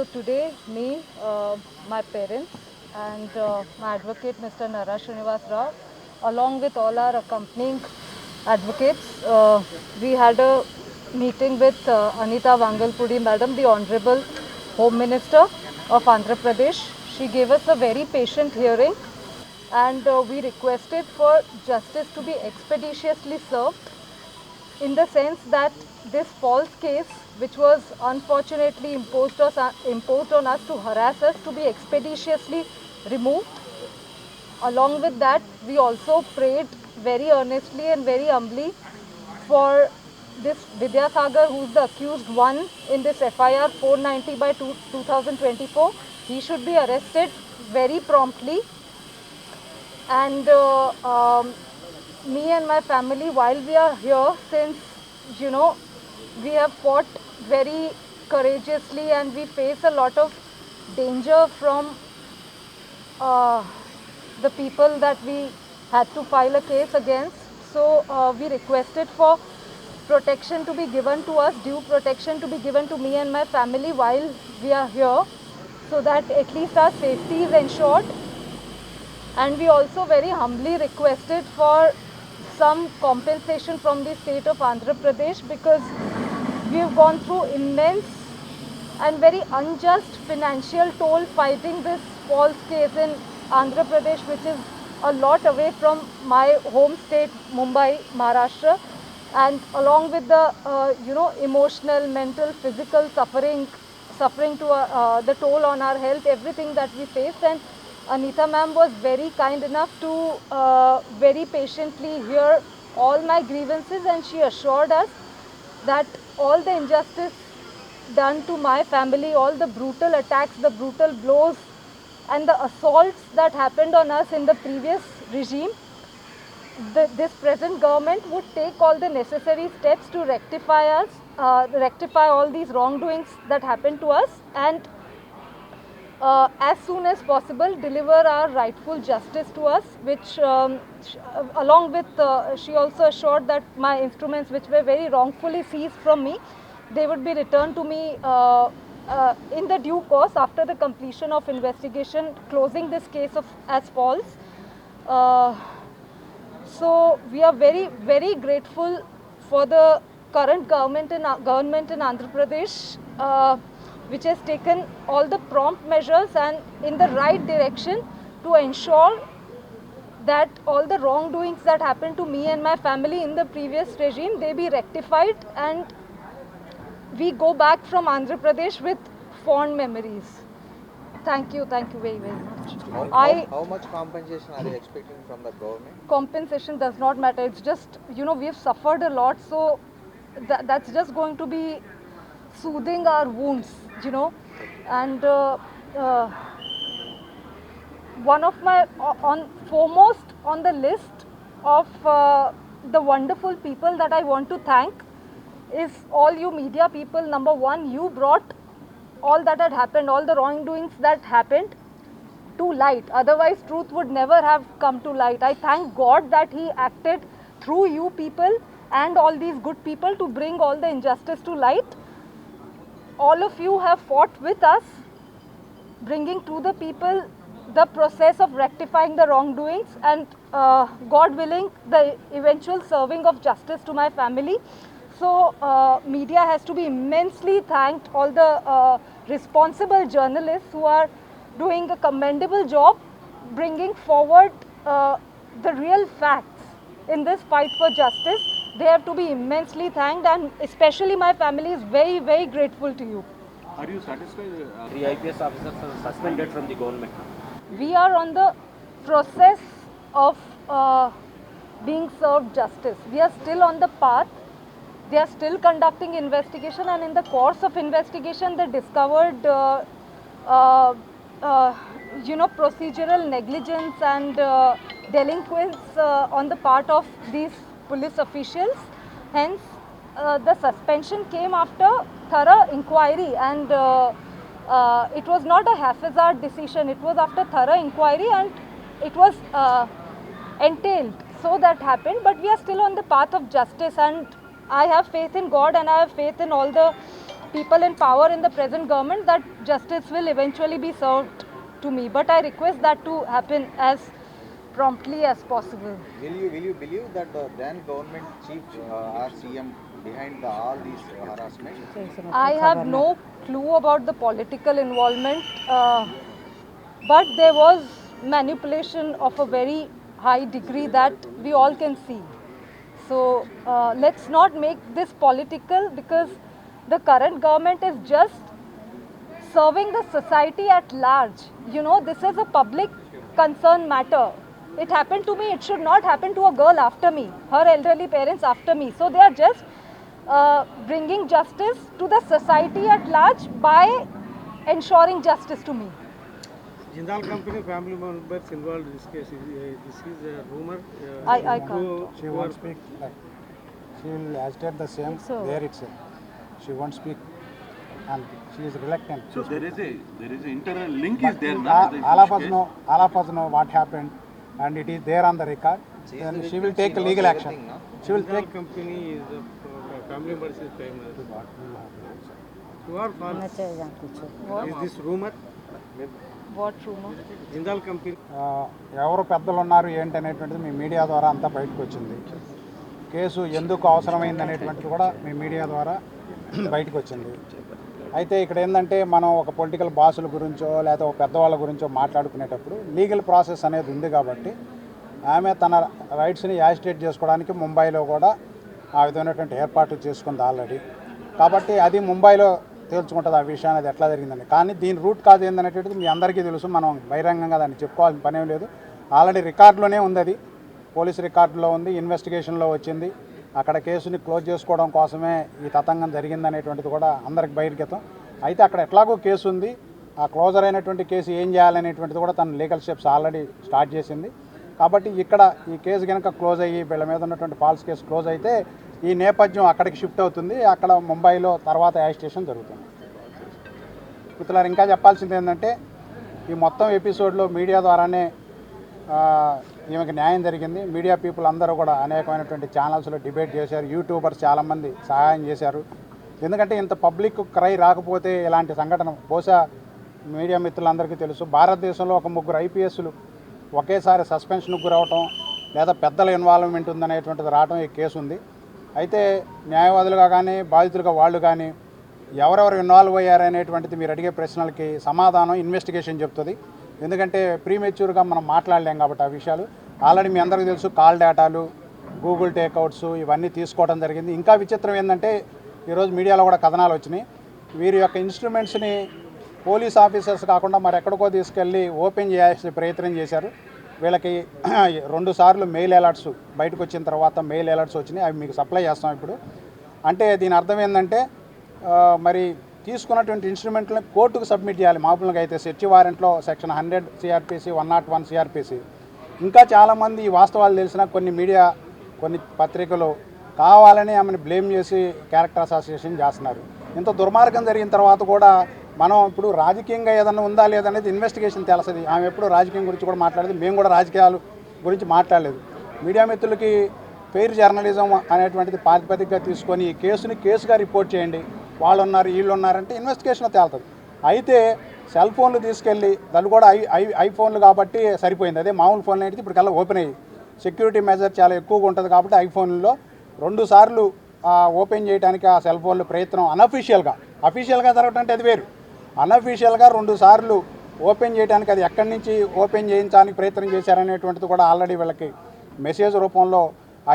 So today, me, uh, my parents, and uh, my advocate, Mr. Nara Srinivas Rao, along with all our accompanying advocates, uh, we had a meeting with uh, Anita Vangalpudi, Madam, the Honorable Home Minister of Andhra Pradesh. She gave us a very patient hearing, and uh, we requested for justice to be expeditiously served in the sense that this false case, which was unfortunately imposed, us, imposed on us to harass us, to be expeditiously removed. Along with that, we also prayed very earnestly and very humbly for this Vidyasagar, who is the accused one in this FIR 490 by 2, 2024. He should be arrested very promptly. And uh, um, me and my family, while we are here, since you know, we have fought very courageously and we face a lot of danger from uh, the people that we had to file a case against. So uh, we requested for protection to be given to us, due protection to be given to me and my family while we are here, so that at least our safety is ensured. And we also very humbly requested for some compensation from the state of Andhra Pradesh because we have gone through immense and very unjust financial toll fighting this false case in Andhra Pradesh, which is a lot away from my home state, Mumbai, Maharashtra, and along with the uh, you know emotional, mental, physical suffering, suffering to uh, uh, the toll on our health, everything that we faced, and Anita ma'am was very kind enough to uh, very patiently hear all my grievances, and she assured us that all the injustice done to my family, all the brutal attacks, the brutal blows, and the assaults that happened on us in the previous regime, the, this present government would take all the necessary steps to rectify us, uh, rectify all these wrongdoings that happened to us, and uh, as soon as possible deliver our rightful justice to us which um, sh- uh, along with uh, she also assured that my instruments which were very wrongfully seized from me they would be returned to me uh, uh, in the due course after the completion of investigation closing this case of as false. Uh, so we are very very grateful for the current government in government in Andhra Pradesh which has taken all the prompt measures and in the right direction to ensure that all the wrongdoings that happened to me and my family in the previous regime they be rectified and we go back from Andhra Pradesh with fond memories. Thank you, thank you very very much. How, I how, much compensation are you expecting from the government? compensation does not matter. It's just you know we have suffered a lot, so tha- that's just going to be soothing our wounds, you know. And uh, uh, one of my on foremost on the list of uh, the wonderful people that I want to thank is all you media people. Number one, you brought all that had happened, all the wrongdoings that happened to light. Otherwise, truth would never have come to light. I thank God that He acted through you people and all these good people to bring all the injustice to light. All of you have fought with us, bringing to the people the process of rectifying the wrongdoings and uh, God willing, the eventual serving of justice to my family. So, uh, media has to be immensely thanked, all the uh, responsible journalists who are doing a commendable job bringing forward uh, the real facts in this fight for justice. They have to be immensely thanked, and especially my family is very, very grateful to you. Are you satisfied? Uh, three IPS officers are suspended from the government. we are on the process of uh, being served justice. We are still on the path. They are still conducting investigation, and in the course of investigation, they discovered, uh, uh, uh, you know, procedural negligence and uh, delinquents uh, on the part of these police officials. Hence, uh, the suspension came after thorough inquiry and. Uh, uh, it was not a haphazard decision. It was after thorough inquiry and it was uh, entailed. So that happened. But we are still on the path of justice, and I have faith in God and I have faith in all the people in power in the present government that justice will eventually be served to me. But I request that to happen as promptly as possible. Will you will you believe that the then government chief uh, or CM behind the, all these harassment? I have no clue about the political involvement, uh, but there was manipulation of a very high degree that we all can see. So uh, let's not make this political because the current government is just serving the society at large. You know, this is a public concern matter. It happened to me, it should not happen to a girl after me, her elderly parents after me. So they are just uh, bringing justice to the society at large by ensuring justice to me. Jindal Company family members involved in this case. Is, uh, this is a rumor. Uh, I, I can't. who- She won't speak like, she will agitate the same So- there itself. She won't speak and she is reluctant. So there is a there is an internal link But is there now. with the all of us know, all of us know what happened and it is there on the record. Then the she will take legal action. She will take. Company is a uh, family members is famous. Who are false? Is this rumor? What rumor? Jindal Company. ఆ, ఎవరు పెద్దలు ఉన్నారు ఏంటి అనేటువంటిది మీ media ద్వారా అంతా బయటకు వచ్చింది కేసు ఎందుకు అవసరమైంది అనేటువంటిది కూడా మీ మీడియా ద్వారా బయటకు వచ్చింది అయితే ఇక్కడ ఏంటంటే మనం ఒక పొలిటికల్ బాసుల గురించో లేకపోతే ఒక పెద్దవాళ్ళ గురించో మాట్లాడుకునేటప్పుడు లీగల్ ప్రాసెస్ అనేది ఉంది కాబట్టి ఆమె తన రైట్స్ని యాజిటేట్ చేసుకోవడానికి ముంబైలో కూడా ఆ విధమైనటువంటి ఏర్పాట్లు చేసుకుంది ఆల్రెడీ కాబట్టి అది ముంబైలో తేల్చుకుంటుంది ఆ విషయం అనేది ఎట్లా జరిగిందని. కానీ దీని రూట్ కాదు ఏందనేటువంటిది మీ అందరికీ తెలుసు మనం బహిరంగంగా దాన్ని చెప్పుకోవాల్సిన పనేం లేదు. ఆల్రెడీ రికార్డులోనే ఉంది అది. పోలీస్ రికార్డులో ఉంది ఇన్వెస్టిగేషన్లో వచ్చింది. అక్కడ కేసుని క్లోజ్ చేసుకోవడం కోసమే ఈ తతంగం జరిగిందనేటువంటిది కూడా అందరికి బహిర్గతం. అయితే అక్కడ ఎట్లాగో కేసు ఉంది ఆ క్లోజర్ అయినటువంటి కేసు ఏం చేయాలనేటువంటిది కూడా తన లీగల్ స్టెప్స్ ఆల్రెడీ స్టార్ట్ చేసింది. కాబట్టి ఇక్కడ ఈ కేసు కనుక క్లోజ్ అయ్యి వీళ్ళ మీద ఉన్నటువంటి ఫాల్స్ కేసు క్లోజ్ అయితే ఈ నేపథ్యం అక్కడికి షిఫ్ట్ అవుతుంది. అక్కడ ముంబైలో తర్వాత యాజిటేషన్ జరుగుతుంది. మిత్రులారు ఇంకా చెప్పాల్సింది ఏంటంటే ఈ మొత్తం ఎపిసోడ్లో మీడియా ద్వారానే ఈమెకి న్యాయం జరిగింది. మీడియా పీపుల్ అందరూ కూడా అనేకమైనటువంటి ఛానల్స్లో డిబేట్ చేశారు. యూట్యూబర్స్ చాలామంది సహాయం చేశారు. ఎందుకంటే ఇంత పబ్లిక్ క్రై రాకపోతే ఇలాంటి సంఘటన బహుశా మీడియా మిత్రులందరికీ తెలుసు. భారతదేశంలో ఒక ముగ్గురు ఐపీఎస్లు ఒకేసారి సస్పెన్షన్కు గురవటం లేదా పెద్దల ఇన్వాల్వ్మెంట్ ఉందనేటువంటిది రావటం ఈ కేసు ఉంది. అయితే న్యాయవాదులుగా కానీ బాధితులుగా వాళ్ళు కానీ ఎవరెవరు ఇన్వాల్వ్ అయ్యారనేటువంటిది మీరు అడిగే ప్రశ్నలకి సమాధానం ఇన్వెస్టిగేషన్ చెప్తుంది. ఎందుకంటే ప్రీమెచ్యూర్గా మనం మాట్లాడలేం కాబట్టి ఆ విషయాలు. ఆల్రెడీ మీ అందరికీ తెలుసు కాల్ డేటాలు గూగుల్ టేక్అవుట్స్ ఇవన్నీ తీసుకోవడం జరిగింది. ఇంకా విచిత్రం ఏంటంటే ఈరోజు మీడియాలో కూడా కథనాలు వచ్చినాయి. వీరి యొక్క ఇన్స్ట్రుమెంట్స్ని పోలీస్ ఆఫీసర్స్ కాకుండా మరి ఎక్కడికో తీసుకెళ్ళి ఓపెన్ చేయాల్సిన ప్రయత్నం చేశారు. వీళ్ళకి రెండు సార్లు మెయిల్ అలర్ట్స్ బయటకు వచ్చిన తర్వాత మెయిల్ అలర్ట్స్ వచ్చినాయి. అవి మీకు సప్లై చేస్తాం ఇప్పుడు. అంటే దీని అర్థం ఏంటంటే మరి తీసుకున్నటువంటి ఇన్స్ట్రుమెంట్లను కోర్టుకు సబ్మిట్ చేయాలి. మామూలుగా అయితే search వారెంట్లో section hundred CRPC one not one CRPC ఇంకా చాలామంది ఈ వాస్తవాలు తెలిసిన కొన్ని మీడియా కొన్ని పత్రికలు కావాలని ఆమెను బ్లేమ్ చేసి క్యారెక్టర్ అసోసియేషన్ చేస్తున్నారు. ఇంత దుర్మార్గం జరిగిన తర్వాత కూడా మనం ఇప్పుడు రాజకీయంగా ఏదన్నా ఉందా లేదనేది ఇన్వెస్టిగేషన్ తెలుస్తుంది ఆమె ఎప్పుడు రాజకీయం గురించి కూడా మాట్లాడేది మేము కూడా రాజకీయాలు గురించి మాట్లాడలేదు. మీడియా మిత్రులకి ఫెయిర్ జర్నలిజం అనేటువంటిది ప్రాతిపదికగా తీసుకొని ఈ కేసుని కేసుగా రిపోర్ట్ చేయండి. వాళ్ళు ఉన్నారు వీళ్ళు ఉన్నారంటే ఇన్వెస్టిగేషన్ తేలుతుంది. అయితే సెల్ ఫోన్లు తీసుకెళ్ళి దాన్ని కూడా ఐ ఐ ఐఫోన్లు కాబట్టి సరిపోయింది. అదే మామూలు ఫోన్లు అయితే ఇప్పుడు కల్లా ఓపెన్ అయ్యి సెక్యూరిటీ మెజర్ చాలా ఎక్కువగా ఉంటుంది కాబట్టి ఐఫోన్లో రెండు సార్లు ఓపెన్ చేయడానికి ఆ సెల్ ఫోన్లు ప్రయత్నం అనఫీషియల్గా అఫీషియల్గా జరగటం అంటే అది వేరు. అనఫీషియల్గా రెండు సార్లు ఓపెన్ చేయడానికి అది ఎక్కడి నుంచి ఓపెన్ చేయించడానికి ప్రయత్నం చేశారనేటువంటిది కూడా ఆల్రెడీ వీళ్ళకి మెసేజ్ రూపంలో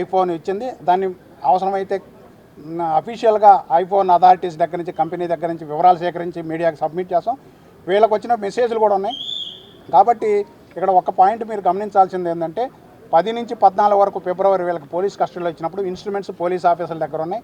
ఐఫోన్ ఇచ్చింది. దాన్ని అవసరమైతే అఫీషియల్గా ఐఫోన్ అథారిటీస్ దగ్గర నుంచి కంపెనీ దగ్గర నుంచి వివరాలు సేకరించి మీడియాకి సబ్మిట్ చేస్తాం. వీళ్ళకి వచ్చిన మెసేజ్లు కూడా ఉన్నాయి. కాబట్టి ఇక్కడ ఒక పాయింట్ మీరు గమనించాల్సింది ఏంటంటే పది నుంచి పద్నాలుగు వరకు ఫిబ్రవరి వీళ్ళకి పోలీస్ కస్టడీలో ఇచ్చినప్పుడు ఇన్స్ట్రుమెంట్స్ పోలీస్ ఆఫీసర్ల దగ్గర ఉన్నాయి.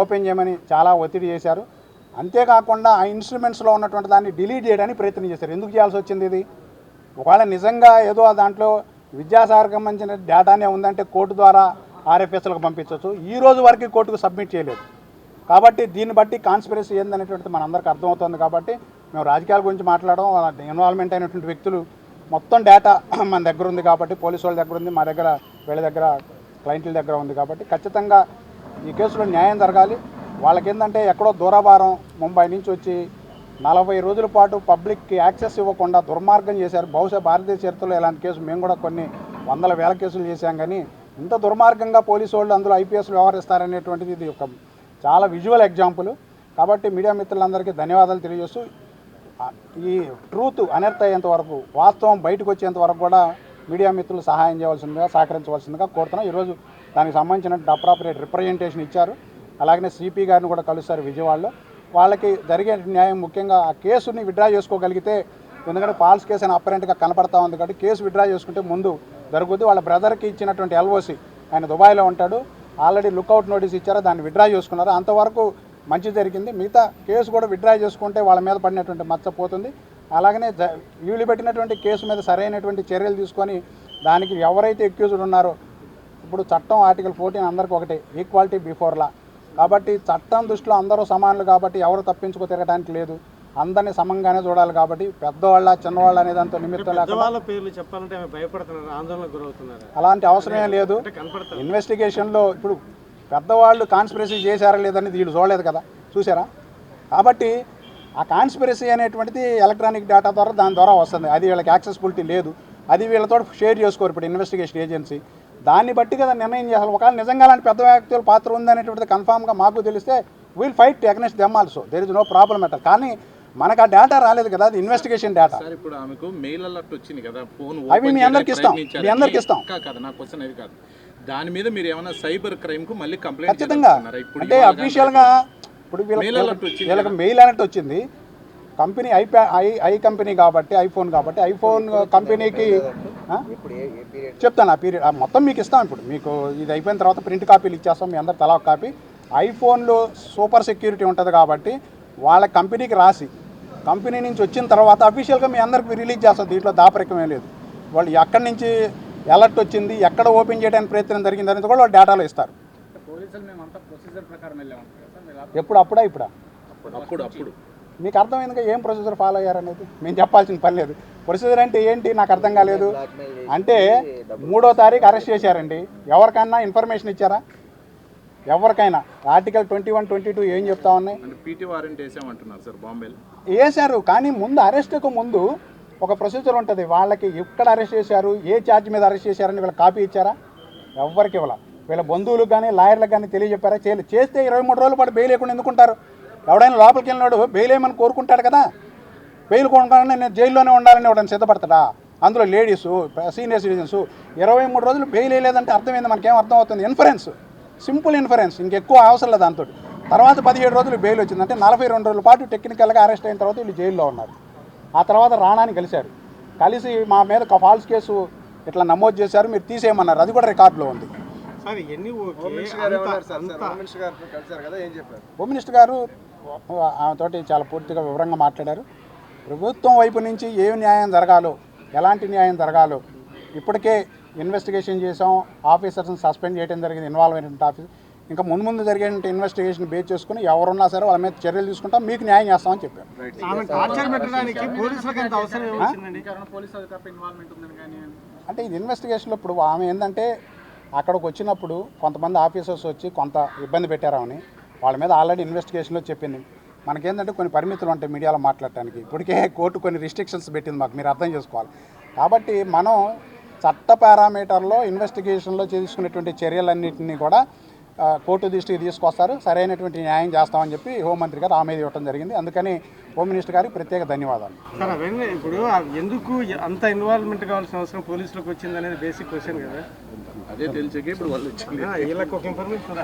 ఓపెన్ చేయమని చాలా ఒత్తిడి చేశారు. అంతేకాకుండా ఆ ఇన్స్ట్రుమెంట్స్లో ఉన్నటువంటి దాన్ని డిలీట్ చేయడానికి ప్రయత్నం చేశారు. ఎందుకు చేయాల్సి వచ్చింది ఇది? ఒకవేళ నిజంగా ఏదో ఆ దాంట్లో విద్యాసాగర్కి సంబంధించిన డేటానే ఉందంటే కోర్టు ద్వారా ఆర్ఎఫ్ఎస్లకు పంపించవచ్చు. ఈ రోజు వరకు కోర్టుకు సబ్మిట్ చేయలేదు. కాబట్టి దీన్ని బట్టి కాన్స్పిరసీ ఏందనేటువంటిది మనందరికీ అర్థమవుతుంది కాబట్టి మేము రాజకీయాల గురించి మాట్లాడడం ఇన్వాల్వ్మెంట్ అయినటువంటి వ్యక్తులు మొత్తం డేటా మన దగ్గర ఉంది కాబట్టి పోలీసు వాళ్ళ దగ్గర ఉంది మా దగ్గర వీళ్ళ దగ్గర క్లయింట్ల దగ్గర ఉంది కాబట్టి ఖచ్చితంగా ఈ కేసులో న్యాయం జరగాలి. వాళ్ళకేందంటే ఎక్కడో దూరాభారం ముంబై నుంచి వచ్చి నలభై రోజుల పాటు పబ్లిక్కి యాక్సెస్ ఇవ్వకుండా దుర్మార్గం చేశారు. బహుశా భారతీయ చరిత్రలో ఇలాంటి కేసు మేము కూడా కొన్ని వందల వేల కేసులు చేశాం కానీ ఇంత దుర్మార్గంగా పోలీసు వాళ్ళు అందులో ఐపీఎస్లు వ్యవహరిస్తారనేటువంటిది ఇది ఒక చాలా విజువల్ ఎగ్జాంపుల్ కాబట్టి మీడియా మిత్రులందరికీ ధన్యవాదాలు తెలియజేస్తూ ఈ ట్రూత్ అనర్థ అయ్యేంత వరకు వాస్తవం బయటకు వచ్చేంత వరకు కూడా మీడియా మిత్రులు సహాయం చేయవలసిందిగా సహకరించవలసిందిగా కోరుతున్నాం. ఈరోజు దానికి సంబంధించిన అప్రాపరేట్ రిప్రజెంటేషన్ ఇచ్చారు. అలాగనే సిపి గారిని కూడా కలుస్తారు విజయవాడలో. వాళ్ళకి జరిగే న్యాయం ముఖ్యంగా ఆ కేసుని విడ్రా చేసుకోగలిగితే ఎందుకంటే ఫాల్స్ కేసు అని అపరెంట్గా కనపడతా ఉంది కాబట్టి కేసు విడ్రా చేసుకుంటే ముందు జరుగుద్ది. వాళ్ళ బ్రదర్కి ఇచ్చినటువంటి ఎల్ఓసి ఆయన దుబాయ్లో ఉంటాడు. ఆల్రెడీ లుకౌట్ నోటీస్ ఇచ్చారు. దాన్ని విడ్రా చేసుకున్నారు. అంతవరకు మంచి జరిగింది. మిగతా కేసు కూడా విడ్రా చేసుకుంటే వాళ్ళ మీద పడినటువంటి మచ్చ పోతుంది. అలాగనే వీళ్ళు పెట్టినటువంటి కేసు మీద సరైనటువంటి చర్యలు తీసుకొని దానికి ఎవరైతే ఎక్యూజ్డ్ ఉన్నారో ఇప్పుడు చట్టం ఆర్టికల్ ఫోర్టీన్ అందరికీ ఒకటే ఈక్వాలిటీ బిఫోర్ లా. కాబట్టి చట్టం దృష్టిలో అందరూ సమానులు కాబట్టి ఎవరు తప్పించుకో తిరగడానికి లేదు. అందరినీ సమంగానే చూడాలి కాబట్టి పెద్దవాళ్ళ చిన్నవాళ్ళ అనే దాంతో నిమిత్తం లేకుండా పెద్దవాళ్ళ పేర్లు చెప్పాలంటే ఆమె భయపడుతున్నారు? ఆందోళనకు గురవుతున్నారు? అలాంటి అవసరమే లేదు. అంటే ఇన్వెస్టిగేషన్లో ఇప్పుడు పెద్దవాళ్ళు కాన్స్పిరసీ చేశారా లేదని వీళ్ళు చూడలేదు కదా. చూసారా కాబట్టి ఆ కాన్స్పిరసీ అనేటువంటిది ఎలక్ట్రానిక్ డేటా ద్వారా దాని ద్వారా వస్తుంది. అది వీళ్ళకి యాక్సెసిబిలిటీ లేదు. అది వీళ్ళతో షేర్ చేసుకోరు ఇప్పుడు ఇన్వెస్టిగేషన్ ఏజెన్సీ. దాన్ని బట్టి కదా నిర్ణయం చేయాలి. ఒకవేళ నిజంగా అలాంటి పెద్ద వ్యక్తుల పాత్ర ఉందనేటువంటిది కన్ఫామ్గా మాకు తెలిస్తే will fight against them also there is no problem at కానీ మనకు ఆ డేటా రాలేదు కదా అది ఇన్వెస్టిగేషన్ డేటా సార్ ఇప్పుడు ఆమెకు మెయిల్ అలర్ట్ వచ్చింది కదా ఫోన్ అవి మీ అందరికి ఇస్తాం. మీ అందరికి ఇస్తాం. కాదు నా క్వశ్చన్ అది కాదు. దాని మీద మీరు ఏమైనా సైబర్ క్రైమ్కు మళ్ళీ కంప్లైంట్ ఖచ్చితంగా. ఇప్పుడు అంటే అఫీషియల్గా ఇప్పుడు వీళ్ళకి మెయిల్ అలర్ట్ వచ్చింది కంపెనీ ఐప్యా ఐ ఐ కంపెనీ కాబట్టి ఐఫోన్ కాబట్టి ఐఫోన్ కంపెనీకి ఆ? ఇప్పుడు ఏ ఏ పీరియడ్ చెప్తాను ఆ పీరియడ్ మొత్తం మీకు ఇస్తాం ఇప్పుడు. మీకు ఇది అయిపోయిన తర్వాత ప్రింట్ కాపీలు ఇచ్చేస్తాం మీ అందరు తలా ఒక కాపీ ఐఫోన్లో సూపర్ సెక్యూరిటీ ఉంటుంది కాబట్టి వాళ్ళ కంపెనీకి రాసి కంపెనీ నుంచి వచ్చిన తర్వాత అఫీషియల్గా మీ అందరికి రిలీజ్ చేస్తాం. దీంట్లో దాపరికమే లేదు. వాళ్ళు ఎక్కడి నుంచి అలర్ట్ వచ్చింది ఎక్కడ ఓపెన్ చేయడానికి ప్రయత్నం జరిగింది అనేది కూడా వాళ్ళు డేటాలో ఇస్తారు. ఎప్పుడు అప్పుడా ఇప్పుడా? అప్పుడు అప్పుడు మీకు అర్థమైందిగా ఏం ప్రొసీజర్ ఫాలో అయ్యారనేది? మేము చెప్పాల్సిన పని లేదు. ప్రొసీజర్ అంటే ఏంటి? నాకు అర్థం కాలేదు. అంటే మూడో తారీఖు అరెస్ట్ చేశారండి. ఎవరికైనా ఇన్ఫర్మేషన్ ఇచ్చారా? ఎవరికైనా. Article twenty one twenty two ఏం చెప్తా ఉన్నాయి? అంటే పీటీ వారెంట్ వేసామంటున్నారు సార్ బాంబేలో. వేశారు కానీ ముందు అరెస్ట్కు ముందు ఒక ప్రొసీజర్ ఉంటుంది. వాళ్ళకి ఎక్కడ అరెస్ట్ చేశారు ఏ ఛార్జ్ మీద అరెస్ట్ చేశారని వీళ్ళకి కాపీ ఇచ్చారా? ఎవరికి ఇవ్వాల? వీళ్ళ బంధువులకు కానీ లాయర్లకు కానీ తెలియజెప్పారా? చేయలేదు చేస్తే ఇరవై మూడు రోజుల పాటు బెయిల్ లేకుండా ఎందుకుంటారు? ఎవడైనా లోపలికి వెళ్ళినాడు బెయిల్ ఏమని కోరుకుంటాడు కదా? బెయిల్ కొనుక్కోవాలని నేను జైల్లోనే ఉండాలని ఎవడని సిద్ధపడతాడా? అందులో లేడీస్ సీనియర్ సిటిజన్స్ ఇరవై మూడు రోజులు బెయిల్ వేయలేదంటే అర్థమైంది మనకేం అర్థం అవుతుంది? ఇన్ఫరెన్స్ సింపుల్ ఇన్ఫరెన్స్ ఇంకెక్కువ అవసరం లేదు దాంతో తర్వాత పదిహేడు రోజులు బెయిల్ వచ్చింది. అంటే నలభై రెండు రోజుల పాటు టెక్నికల్గా అరెస్ట్ అయిన తర్వాత వీళ్ళు జైల్లో ఉన్నారు. ఆ తర్వాత రాణాని కలిశారు. కలిసి మా మీద ఒక ఫాల్స్ కేసు ఇట్లా నమోదు చేశారు. మీరు తీసేయమన్నారు. అది కూడా రికార్డులో ఉంది. సార్ ఇవన్నీ ఓకే. అంత- అంత మినిస్టర్ గారు కలిసారు కదా ఏం చెప్పారు? హోమ్ మినిస్టర్ గారు ఆమెతోటి చాలా పూర్తిగా వివరంగా మాట్లాడారు. ప్రభుత్వం వైపు నుంచి ఏ న్యాయం జరగాలో ఎలాంటి న్యాయం జరగాలో ఇప్పటికే ఇన్వెస్టిగేషన్ చేసాం ఆఫీసర్స్ని సస్పెండ్ చేయడం జరిగింది ఇన్వాల్వ్ అయిన ఆఫీసర్ ఇంకా ముందు ముందు జరిగే ఇన్వెస్టిగేషన్ బేస్ చేసుకుని ఎవరున్నా సరే వాళ్ళ మీద చర్యలు తీసుకుంటాం మీకు న్యాయం చేస్తామని చెప్పారు అంటే ఇది ఇన్వెస్టిగేషన్లో ఇప్పుడు ఆమె ఏంటంటే అక్కడికి వచ్చినప్పుడు కొంతమంది ఆఫీసర్స్ వచ్చి కొంత ఇబ్బంది పెట్టారని వాళ్ళ మీద ఆల్రెడీ ఇన్వెస్టిగేషన్లో చెప్పింది. మనకేంటంటే కొన్ని పరిమితులు ఉంటాయి మీడియాలో మాట్లాడటానికి. ఇప్పటికే కోర్టు కొన్ని రిస్ట్రిక్షన్స్ పెట్టింది మాకు మీరు అర్థం చేసుకోవాలి. కాబట్టి మనం చట్ట పారామీటర్లో ఇన్వెస్టిగేషన్లో తీసుకునేటువంటి చర్యలన్నింటినీ కూడా కోర్టు దృష్టికి తీసుకొస్తారు సరైనటువంటి న్యాయం చేస్తామని చెప్పి హోంమంత్రి గారు ఆమె ఇవ్వడం జరిగింది అందుకని హోమ్ మినిస్టర్ గారికి ప్రత్యేక ధన్యవాదాలు సార్ అవన్నీ ఇప్పుడు ఎందుకు అంత ఇన్వాల్వ్మెంట్ కావాల్సిన అవసరం పోలీసులకు వచ్చింది అనేది బేసిక్ క్వశ్చన్ కదా అదే తెలిసాక ఇప్పుడు వాళ్ళు వచ్చింది వీళ్ళకి ఒక ఇన్ఫర్మేషన్